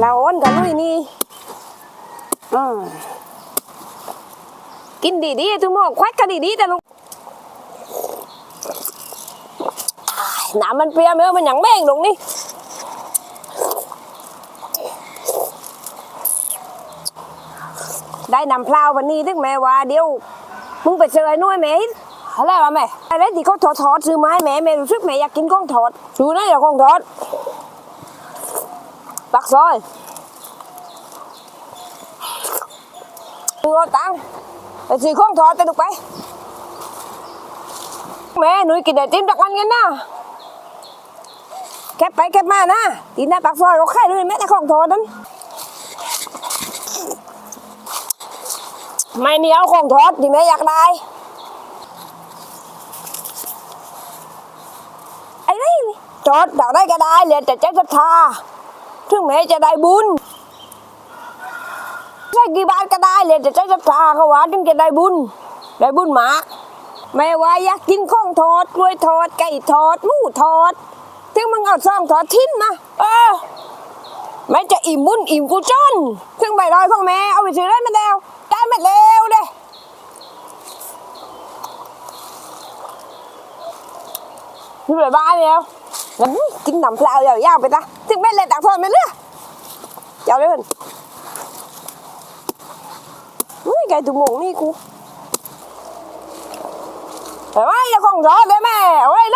เราอ้นกันลุยนี่อืมกินดีๆทุกหมอกควักกันดีๆแต่ลูกอ้ายน้ำมันเปรี้ยวไหมมันหยังแม่งลงนี่ได้นำเพลาวันนี้ถึงแม่ว่าเดี๋ยวมึงไปเจอไอ้น้อยแม่อะไรวะแม่อะไรที่เขาถอดถอดซื้อไม้แม่แม่รู้สึกแม่อยากกินก้องถอดดูนะอยากก้องถอด ปักซอยดูเอาตังไปซื้อของทอดไปลูกไป แม่หนุ่ยกินไอติมจากกันกันนะแคบไปแคบมานะทีหน้าปากซอยเขาขายเลยแม่แต่ของทอดนั้นไม่เหนียวของทอดที่แม่อยากได้ไอ้นี่ทอดอยากได้ก็ได้เลยแต่ใจศรัทา ถึงแม้จะได้บุญใช่กี่บาทก็ได้เลยแต่ใจศรัทธาเขาว่าถึงจะได้บุญ ได้บุญมากแม่ว่าอยากกินข้องทอดกล้วยทอดไก่ทอดหมูทอดถึงมึงเอาซ่องทอดทิ้นมาเออแม่จะอิ่มบุญอิ่มกุจนถึงใบรอยของแม่เอาไปซื้อได้มาแล้วได้มาแล้วเด้นี่ไปบ้านแล้ว งั้นกินน้ำเปล่าอย่าวๆไปนะถึงแม่เลยตักทอดไม่เลือกเจ้าเลยมันอุ้ยไก่ตุ้มงนี่กูเฮ้ยอย่าของร้อดเลยแม่เฮ้ย